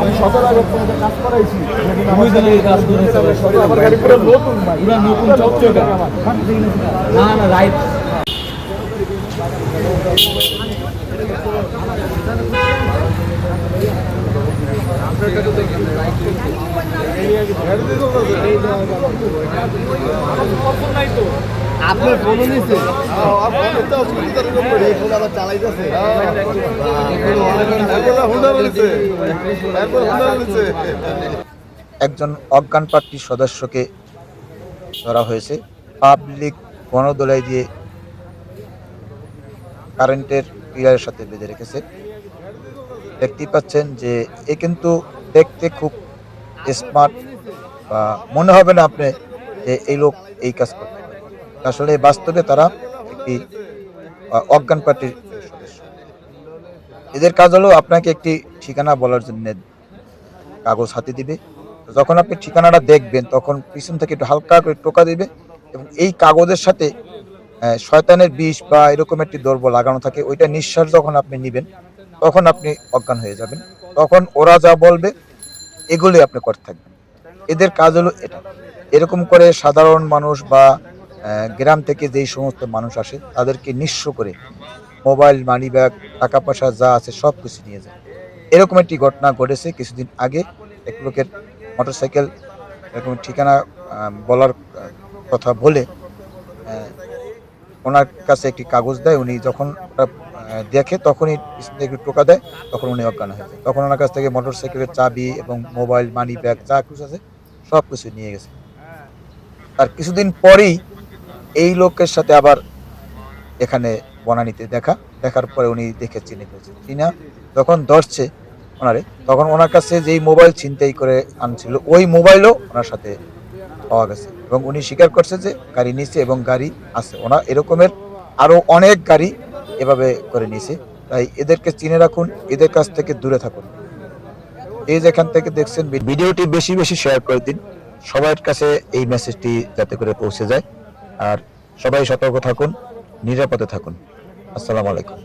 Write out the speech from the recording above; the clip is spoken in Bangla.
আমি কাজ করাইছি নতুন নতুন না না রাইট। আপনার আবার একজন অজ্ঞান পার্টির সদস্যকে ধরা হয়েছে। পাবলিক গণদোলাই দিয়ে কারেন্টের পিলারের সাথে বেঁধে রেখেছে। দেখতেই পাচ্ছেন যে এ কিন্তু দেখতে খুব স্মার্ট বা মনে হবে না আপনি যে এই লোক এই কাজ করতে আসলে বাস্তবে তারা একটি অজ্ঞান পার্টির সদস্য। এদের কাজ হলো আপনাকে একটি ঠিকানা বলার জন্য কাগজ হাতে দিবে। যখন আপনি ঠিকানাটা দেখবেন, তখন পিছন থেকে একটু হালকা করে টোকা দিবে এবং এই কাগজের সাথে শয়তানের বিষ বা এরকম একটি দ্রব্য লাগানো থাকে, ওইটা নিঃশ্বাস যখন আপনি নেবেন, তখন আপনি অজ্ঞান হয়ে যাবেন। তখন ওরা যা বলবে, এগুলি আপনি করতে থাকবেন। এদের কাজ হলো এটা। এরকম করে সাধারণ মানুষ বা গ্রাম থেকে যেই সমস্ত মানুষ আসে, তাদেরকে নিঃস্ব করে মোবাইল, মানি ব্যাগ, টাকা পয়সা যা আছে সব কিছু নিয়ে যায়। এরকম একটি ঘটনা ঘটেছে কিছুদিন আগে। এক লোকের মোটরসাইকেল এরকম ঠিকানা বলার কথা বলে ওনার কাছে একটি কাগজ দেয়, উনি যখন দেখে তখনই একটু টোকা দেয়, তখন উনি অজ্ঞান হয়ে যায়। তখন ওনার কাছ থেকে মোটরসাইকেলের চাবি এবং মোবাইল, মানি ব্যাগ, যা কিছু আছে, সব কিছু নিয়ে গেছে। তার কিছুদিন পরেই এই লোকের সাথে আবার এখানে বনানিতে দেখা। দেখার পরে উনি দেখে চিনে ফেলছে চিনা যখন ধরছে ওনারে, তখন ওনার কাছে যেই মোবাইল ছিনতাই করে আনছিল, ওই মোবাইলও ওনার সাথে পাওয়া গেছে। এবং উনি স্বীকার করছে যে গাড়ি নিছে এবং গাড়ি আছে। ওনা এরকমের আরও অনেক গাড়ি এভাবে করে নিছে তাই এদেরকে চিনে রাখুন এদের কাছ থেকে দূরে থাকুন। এই যেখান থেকে দেখছেন ভিডিওটি বেশি বেশি শেয়ার করে দিন। সবার কাছে এই মেসেজটি যাতে করে পৌঁছে যায়। আর সবাই সতর্ক থাকুন নিরাপদে থাকুন। আসসালামু আলাইকুম।